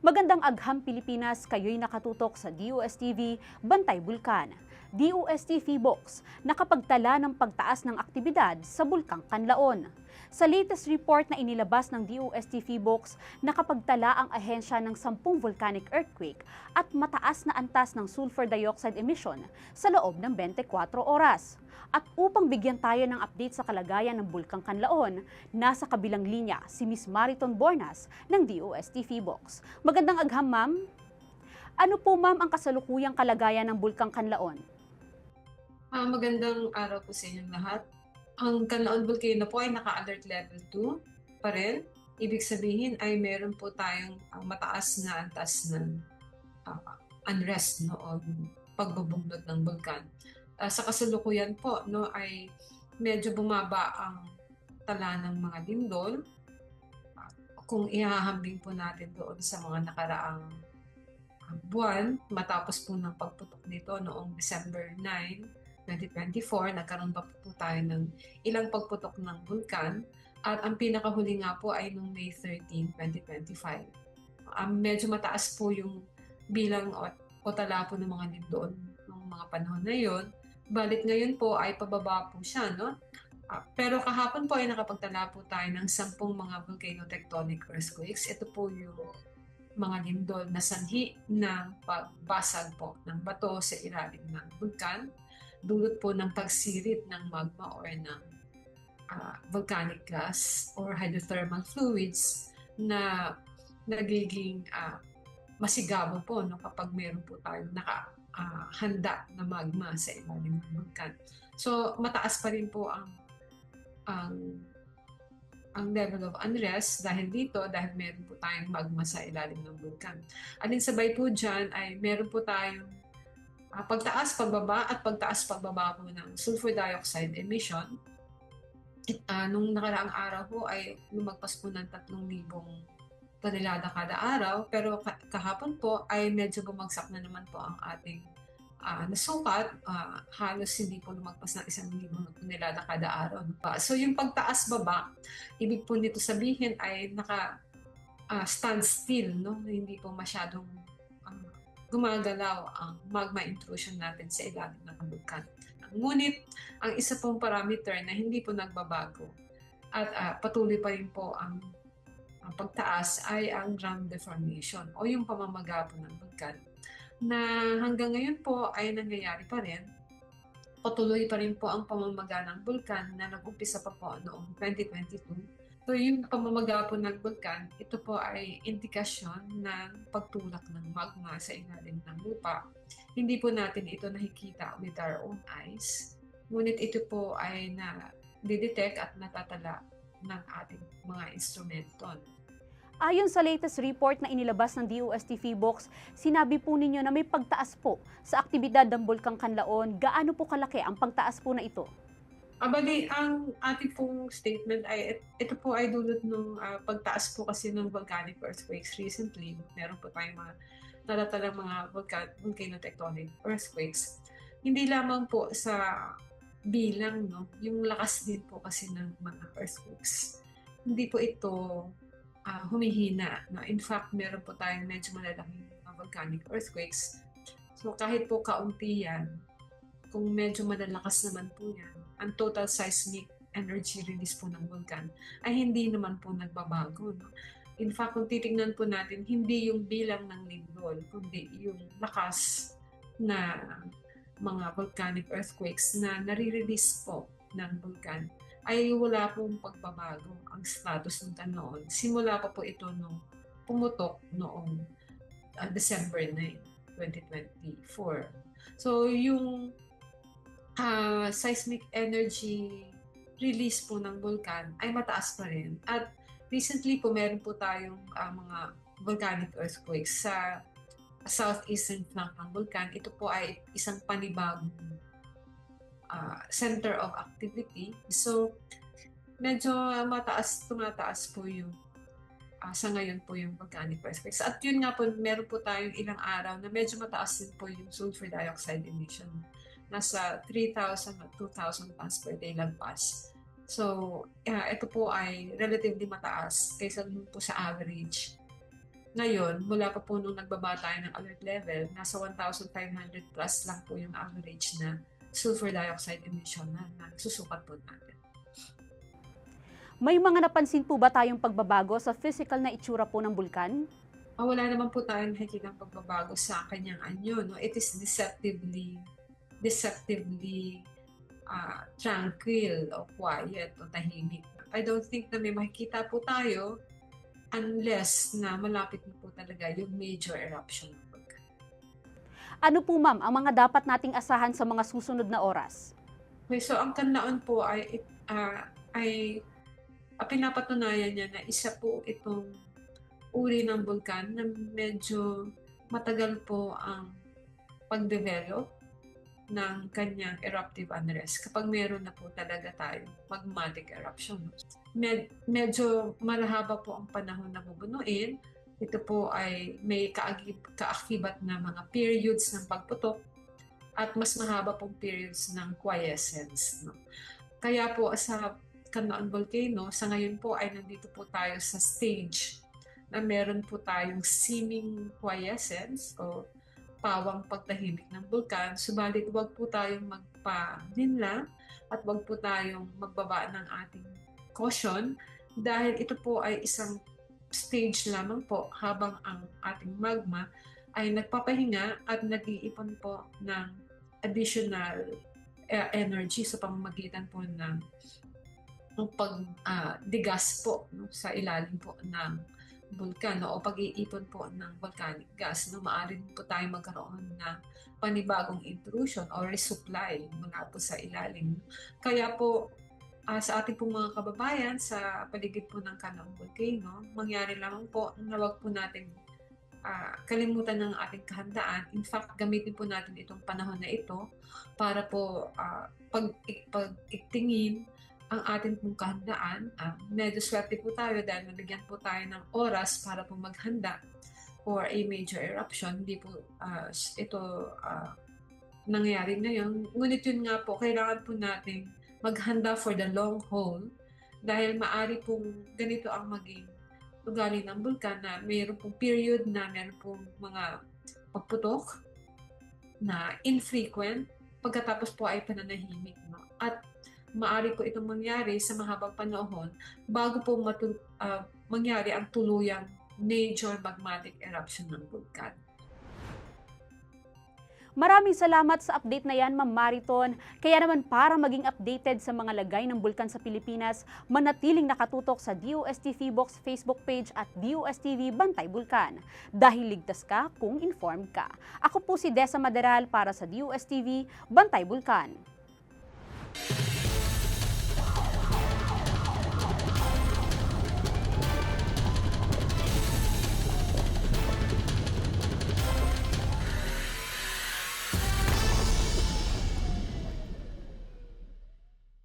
Magandang agham Pilipinas, kayo'y nakatutok sa DOSTV Bantay Bulkan. DOSTV Box, nakapagtala ng pagtaas ng aktibidad sa Bulkang Kanlaon. Sa latest report na inilabas ng DOSTV Box, nakapagtala ang ahensya ng 10 volcanic earthquake at mataas na antas ng sulfur dioxide emission sa loob ng 24 oras. At upang bigyan tayo ng update sa kalagayan ng Bulkang Kanlaon, nasa kabilang linya si Miss Mariton Bornas ng DOSTV Box. Magandang agham, ma'am. Ano po, ma'am, ang kasalukuyang kalagayan ng Bulkang Kanlaon? Ah, magandang araw po sa inyong lahat. Ang Canlaon Volcano po ay naka-alert level 2 pa rin. Ibig sabihin ay meron po tayong ah, mataas na antas ng ah, unrest no, o pagbubunglod ng bulkan. Ah, sa kasalukuyan po no, ay medyo bumaba ang tala ng mga lindol. Ah, kung ihahambing po natin doon sa mga nakaraang ah, buwan matapos po ng pagputok nito noong December 9, 2024, nagkaroon pa po tayo ng ilang pagputok ng bulkan at ang pinakahuli nga po ay noong May 13, 2025. Um, medyo mataas po yung bilang o, o tala po ng mga lindol ng mga panahon na yon. Balit ngayon po ay pababa po siya, no? Ah, pero kahapon po ay nakapagtala po tayo ng sampung mga volcano-tectonic earthquakes. Ito po yung mga lindol na sanhi ng pagbasag po ng bato sa ilalim ng bulkan dulot po ng pagsirit ng magma or ng uh, volcanic gas or hydrothermal fluids na nagiging uh, masigabo po no, kapag meron po tayong nakahanda uh, na magma sa ilalim ng bulkan. So mataas pa rin po ang ang ang level of unrest dahil dito, dahil meron po tayong magma sa ilalim ng bulkan. Alin sabay po dyan ay meron po tayong uh, pagtaas, pagbaba at pagtaas, pagbaba po ng sulfur dioxide emission. Uh, nung nakaraang araw po ay lumagpas po ng 3,000 tonelada kada araw pero kahapon po ay medyo bumagsak na naman po ang ating uh, nasukat. Uh, halos hindi po lumagpas ng 1,000 tonelada kada araw. So yung pagtaas baba, ibig po nito sabihin ay naka uh, stand still, no? hindi po masyadong gumagalaw ang magma intrusion natin sa ilalim ng bulkan. Ngunit, ang isa pong parameter na hindi po nagbabago at uh, patuloy pa rin po ang, ang pagtaas ay ang ground deformation o yung pamamaga po ng bulkan na hanggang ngayon po ay nangyayari pa rin. Patuloy pa rin po ang pamamaga ng bulkan na nag-umpisa pa po noong 2022 So yung pamamaga po ng bulkan, ito po ay indikasyon ng pagtulak ng magma sa ilalim ng lupa. Hindi po natin ito nakikita with our own eyes. Ngunit ito po ay na didetect at natatala ng ating mga instrumento. Ayon sa latest report na inilabas ng DOST Box, sinabi po ninyo na may pagtaas po sa aktibidad ng Bulkang Kanlaon. Gaano po kalaki ang pagtaas po na ito? Abali, ang ating pong statement ay, ito po ay dulot ng uh, pagtaas po kasi ng volcanic earthquakes recently. Meron po tayong mga natatalang mga volcan- volcano-tectonic earthquakes. Hindi lamang po sa bilang, no? yung lakas din po kasi ng mga earthquakes. Hindi po ito uh, humihina. No? In fact, meron po tayong medyo malalaking volcanic earthquakes. So kahit po kaunti yan, kung medyo malalakas naman po yan, ang total seismic energy release po ng vulkan ay hindi naman po nagbabago. No? In fact, kung titingnan po natin, hindi yung bilang ng lindol, kundi yung lakas na mga volcanic earthquakes na nare-release po ng vulkan ay wala pong pagbabago ang status ng noon. Simula pa po ito nung pumutok noong uh, December 9, 2024. So yung uh, seismic energy release po ng vulkan ay mataas pa rin. At recently po meron po tayong uh, mga volcanic earthquakes sa southeastern flank ng vulkan. Ito po ay isang panibagong uh, center of activity. So, medyo mataas, tumataas po yung uh, sa ngayon po yung volcanic earthquakes. At yun nga po, meron po tayong ilang araw na medyo mataas din po yung sulfur dioxide emission nasa 3,000 at 2,000 tons per day lagpas. So, uh, ito po ay relatively mataas kaysa po sa average Ngayon, mula pa po nung nagbaba tayo ng alert level, nasa 1,500 plus lang po yung average na sulfur dioxide emission na, na susukat po natin. May mga napansin po ba tayong pagbabago sa physical na itsura po ng bulkan? Ah, wala naman po tayong nakikita pagbabago sa kanyang anyo. No? It is deceptively, deceptively ah, tranquil o quiet o tahimik. I don't think na may makikita po tayo unless na malapit na po talaga yung major eruption ng volcano. Ano po ma'am ang mga dapat nating asahan sa mga susunod na oras? Okay, so ang kanlaon po ay ah, ay ah, pinapatunayan niya na isa po itong uri ng bulkan na medyo matagal po ang pag-develop ng kanyang eruptive unrest kapag meron na po talaga tayo magmatic eruption. Med- medyo malahaba po ang panahon na bubunuin. Ito po ay may kaagib- kaakibat na mga periods ng pagputok at mas mahaba pong periods ng quiescence. No? Kaya po sa Canlaon Volcano, sa ngayon po ay nandito po tayo sa stage na meron po tayong seeming quiescence o pawang pagtahimik ng bulkan. Subalit huwag po tayong magpa-dinla at huwag po tayong magbaba ng ating caution dahil ito po ay isang stage lamang po habang ang ating magma ay nagpapahinga at nag-iipon po ng additional eh, energy sa pamamagitan po ng ng pag-digas po no, sa ilalim po ng bulkan no, o pag-iipon po ng volcanic gas. No, maaari po tayo magkaroon ng panibagong intrusion or resupply mula po sa ilalim. Kaya po ah, sa ating pong mga kababayan sa paligid po ng Canong Volcano, mangyari lamang po na wag po natin ah, kalimutan ng ating kahandaan. In fact, gamitin po natin itong panahon na ito para po ah, pag, pag-iktingin ang ating pong kahandaan. Ah, medyo swerte po tayo dahil nabigyan po tayo ng oras para po maghanda for a major eruption. Hindi po ah, ito ah, nangyayari ngayon. Ngunit yun nga po, kailangan po natin maghanda for the long haul dahil maari pong ganito ang maging ugali ng bulkan na mayroon pong period na mayroon pong mga pagputok na infrequent pagkatapos po ay pananahimik. No? At maari po itong mangyari sa mahabang panahon bago po matu- ah, mangyari ang tuluyang major magmatic eruption ng bulkan. Maraming salamat sa update na yan, Ma'am Mariton. Kaya naman para maging updated sa mga lagay ng bulkan sa Pilipinas, manatiling nakatutok sa DOST Box Facebook page at DOSTV Bantay Bulkan. Dahil ligtas ka kung informed ka. Ako po si Desa Maderal para sa DOSTV Bantay Bulkan.